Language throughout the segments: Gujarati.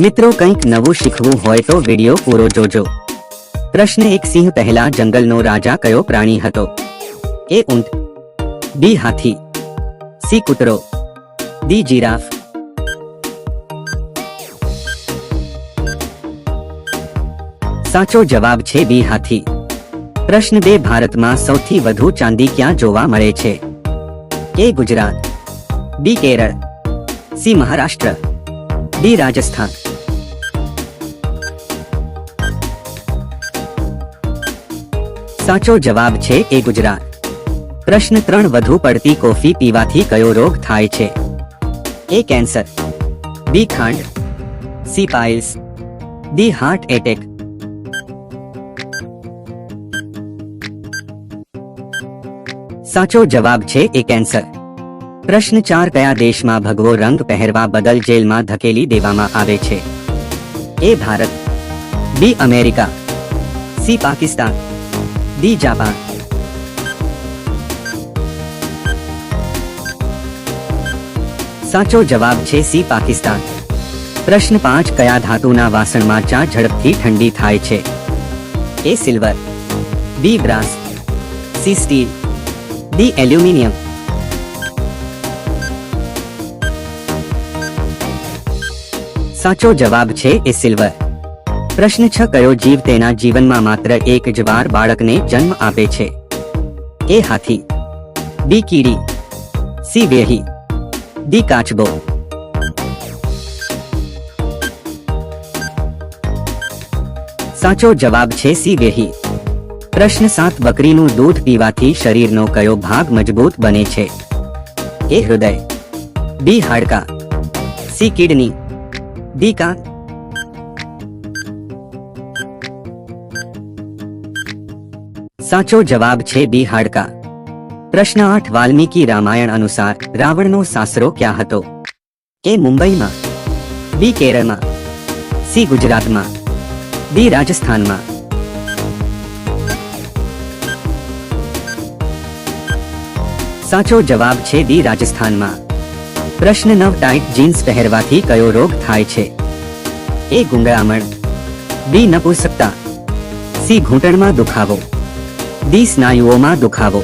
મિત્રો, કંઈક નવું શીખવું હોય તો વીડિયો પૂરો જોજો. પ્રશ્ન એક, સિંહ પહેલા જંગલનો રાજા કયો પ્રાણી હતો? એ ઊંટ, બી હાથી, સી કૂતરો, ડી જીરાફ. સાચો જવાબ છે બી હાથી. પ્રશ્ન બે, ભારતમાં સૌથી વધુ ચાંદી ક્યાં જોવા મળે છે? A Gujarat, B Kerala, C Maharashtra, D Rajasthan. સાચો જવાબ છે એ ગુજરાત. પ્રશ્ન ત્રણ, વધુ પડતી કોફી પીવાથી કયો રોગ થાય છે? એ કેન્સર, બી ખાંડ, C piles, D heart attack. સાચો જવાબ છે એ કેન્સર. પ્રશ્ન ચાર, કયા દેશમાં ભગવો રંગ પહેરવા બદલ જેલમાં ધકેલી દેવામાં આવે છે? A Bharat, B America, C Pakistan. D Japan સાચો જવાબ છે સી પાકિસ્તાન પ્રશ્ન પાંચ કયા ધાતુના વાસણમાં ચા ઝડપથી ઠંડી થાય છે A silver B brass C steel D aluminium સાચો જવાબ છે એ સિલ્વર પ્રશ્ન છ, કયો જીવ તેના જીવનમાં માત્ર એક જ વાર બાળકને જન્મ આપે છે? એ હાથી. બી, કીડી. સી, વેહી. ડી, કાચબો. સાચો જવાબ છે સી, વેહી. પ્રશ્ન સાત, બકરીનું દૂધ પીવાથી શરીરનો કયો ભાગ મજબૂત બને છે? એ હૃદય. બી, હાડકા. C, kidney. ડી કાન સાચો જવાબ છે બી હાડકા. પ્રશ્ન આઠ, વાલ્મીકી રામાયણ અનુસાર રાવણનો સાસરો ક્યાં હતો? એ મુંબઈમાં, બી કેરળમાં, સી ગુજરાતમાં, ડી રાજસ્થાનમાં? સાચો જવાબ છે ડી રાજસ્થાનમાં. પ્રશ્ન નવ, ટાઈટ જીન્સ પહેરવાથી કયો રોગ થાય છે? એ ગુંગળામણ બી નપુસકતા, સી ઘૂંટણમાં દુખાવો. ડી સ્નાયુઓમાં દુખાવો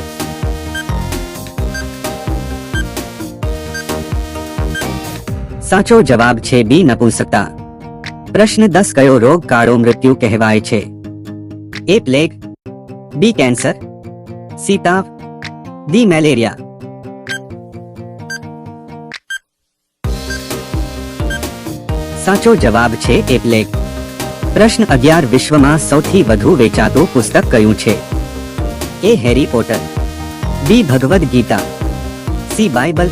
સાચો જવાબ છે, બી નપુંસકતા. પ્રશ્ન દસ કયો રોગ કાળો મૃત્યુ કહેવાય છે? A plague, B cancer, C તાવ, ડી મેલેરિયા. સાચો જવાબ છે, એ પ્લેગ. પ્રશ્ન અગિયાર, વિશ્વમાં સૌથી વધુ વેચાતું પુસ્તક કયું છે? A Harry Potter B Bhagavad Gita C Bible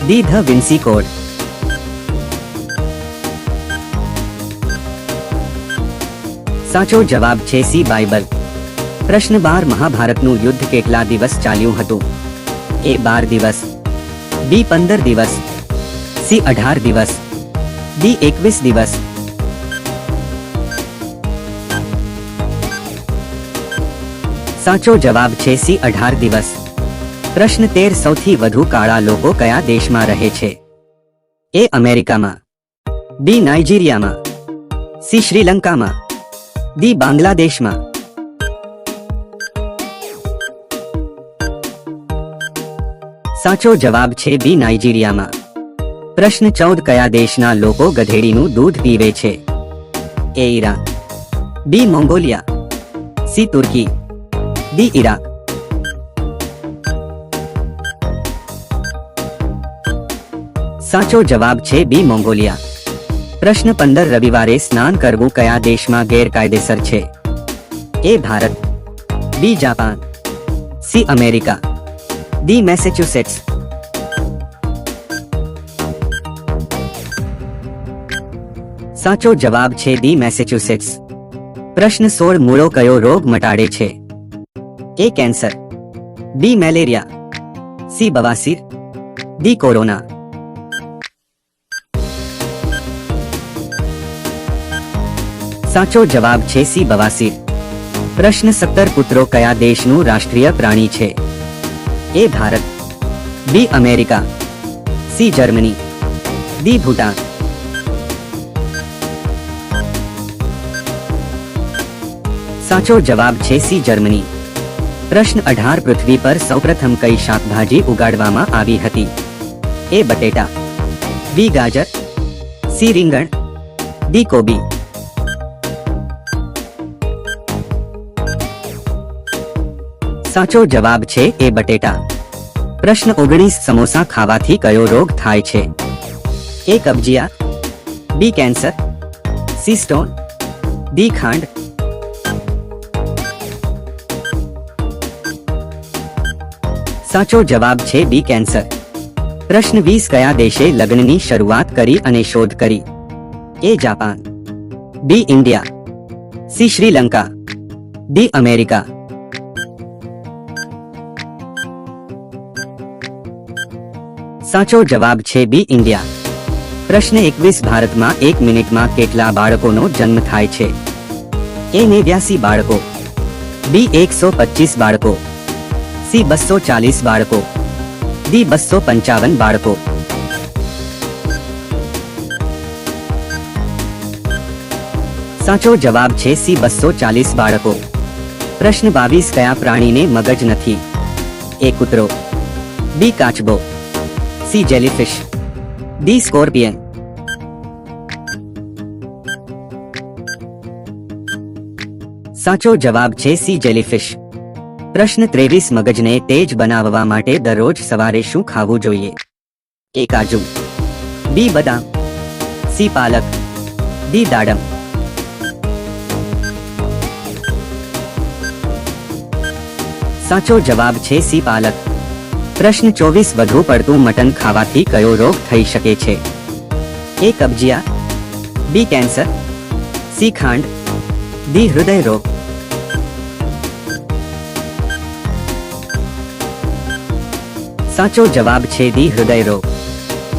D Da Vinci Code સાચો જવાબ છે સી બાઇબલ પ્રશ્ન બાર મહાભારતનું યુદ્ધ કેટલા દિવસ ચાલ્યું હતું એ બાર દિવસ બી પંદર દિવસ સી અઢાર દિવસ ડી એકવીસ દિવસ સાચો જવાબ છે સી અઢાર દિવસ. પ્રશ્ન તેર સૌથી વધુ કાળા લોકો કયા દેશમાં રહે છે? એ અમેરિકામાં. બી નાઇજીરિયામાં. સી શ્રીલંકામાં. ડી બાંગ્લાદેશમાં. સાચો જવાબ છે બી નાઇજીરિયામાં. પ્રશ્ન ચૌદ કયા દેશના લોકો ગધેડીનું દૂધ પીવે છે? A Iran. B Mongolia. C Turkey. D Iraq સાચો જવાબ છે બી મોંગોલિયા. પ્રશ્ન પંદર રવિવારે સ્નાન કરવું કયા દેશમાં ગેરકાયદેસર છે? A Bharat. B Japan. C America. D Massachusetts. સાચો જવાબ છે ડી મેસેચ્યુસેટ્સ. પ્રશ્ન સોળ મૂળો કયો રોગ મટાડે છે? A cancer B malaria C બવાસીર D corona સાચો જવાબ છે સી બવાસીર પ્રશ્ન સત્તર પુત્રો કયા દેશનું રાષ્ટ્રીય પ્રાણી છે? A Bharat B America C Germany D Bhutan. સાચો જવાબ છે સી જર્મની. પ્રશ્ન અઢાર પૃથ્વી પર સૌપ્રથમ કઈ શાકભાજી ઉગાડવામાં આવી હતી? એ બટેટા, બી ગાજર, સી રીંગણ, ડી કોબી. સાચો જવાબ છે એ બટેટા. પ્રશ્ન ઓગણીસ સમોસા ખાવાથી કયો રોગ થાય છે? A કબજિયા, B cancer, C stone, D ખાંડ સાચો જવાબ છે બી કેન્સર. પ્રશ્ન વીસ કયા દેશે લગ્નની શરૂઆત કરી અને શોધ કરી? A Japan. B India. C Sri Lanka. D America. સાચો જવાબ છે બી ઇન્ડિયા. પ્રશ્ન એકવીસ ભારતમાં એક મિનિટમાં કેટલા બાળકોનો જન્મ થાય છે? એ નેવ્યાસી બાળકો. બી એકસો પચીસ બાળકો. સી બસો ચાલીસ બાળકો ડી બસો પંચાવન બાળકો સાચો જવાબ છે સી બસો ચાલીસ બાળકો પ્રશ્ન બાવીસ કયા પ્રાણીને મગજ નથી એ કૂતરો બી કાચબો સી જેલીફિશ ડી સ્કોર્પિયન સાચો જવાબ છે સી જેલીફિશ પ્રશ્ન ત્રેવીસ મગજને તેજ બનાવવા માટે દરરોજ સવારે શું ખાવું જોઈએ? એ કાજુ, બી બદામ, સી પાલક, ડી દાડમ. સાચો જવાબ છે સી પાલક. પ્રશ્ન ચોવીસ વધુ પડતું મટન ખાવાથી કયો રોગ થઈ શકે છે? એ કબજિયા, બી કેન્સર, સી ખાંડ, ડી હૃદય રોગ. સાચો જવાબ છે દી હૃદય રોગ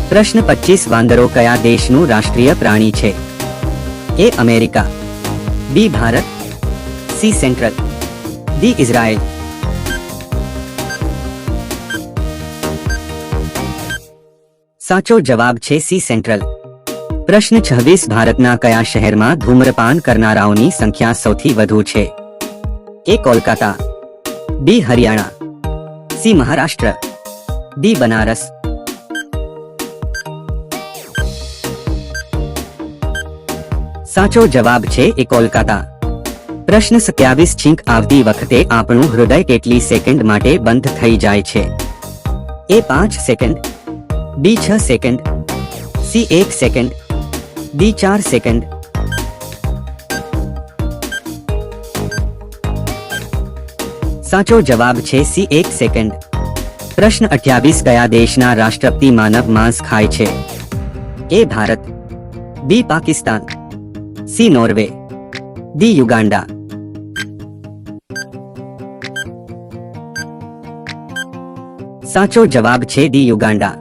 પ્રશ્ન પચીસ વાંદરો કયા દેશનું રાષ્ટ્રીય પ્રાણી છે? A America, B Bharat, C central, D Israel. સાચો જવાબ છે સી સેન્ટ્રલ. પ્રશ્ન છવ્વીસ ભારતના કયા શહેરમાં ધૂમ્રપાન કરનારાઓની સંખ્યા સૌથી વધુ છે? A Kolkata, B Haryana, C Maharashtra. D Banaras સાચો જવાબ છે એ કોલકાતા પ્રશ્ન સત્યાવીસ છીંક આવતી વખતે આપણું હૃદય કેટલી સેકન્ડ માટે બંધ થઈ જાય છે એ પાંચ સેકન્ડ બી છ સેકન્ડ સી એક સેકન્ડ ડી ચાર સેકન્ડ સાચો જવાબ છે સી એક સેકન્ડ પ્રશ્ન અઠ્યાવીસ કયા દેશના રાષ્ટ્રપતિ માનવ માંસ ખાય છે. A Bharat, B Pakistan, C Norway, D Uganda સાચો જવાબ છે ડી યુગાન્ડા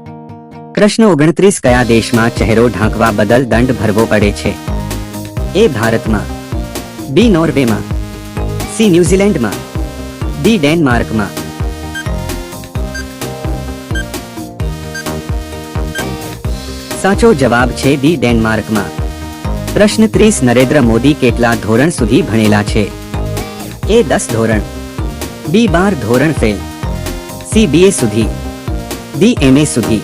પ્રશ્ન ઓગણત્રીસ કયા દેશમાં ચહેરો ઢાંકવા બદલ દંડ ભરવો પડે છે. એ ભારતમાં, બી નોર્વેમાં, સી ન્યુઝીલેન્ડમાં, ડી ડેનમાર્કમાં. સાચો જવાબ છે ડી ડેનમાર્કમાં. પ્રશ્ન ત્રીસ, નરેન્દ્ર મોદી કેટલા ધોરણ સુધી ભણેલા છે? એ દસ ધોરણ. બી બાર ધોરણ ફેલ. સી બીએ સુધી. ડી એમએ સુધી.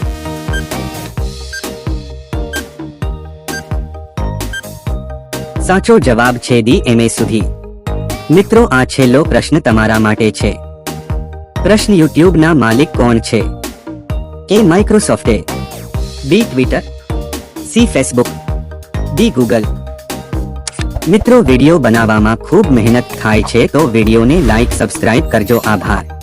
સાચો જવાબ છે ડી એમએ સુધી. મિત્રો, આ છેલ્લો પ્રશ્ન તમારા માટે છે. પ્રશ્ન યુટ્યુબના માલિક કોણ છે? A માઇક્રોસોફ્ટે. B Twitter C Facebook D Google મિત્રો વીડિયો બનાવવામાં ખૂબ મહેનત થાય છે, તો વિડીયોને લાઈક સબસ્ક્રાઇબ કરજો. આભાર.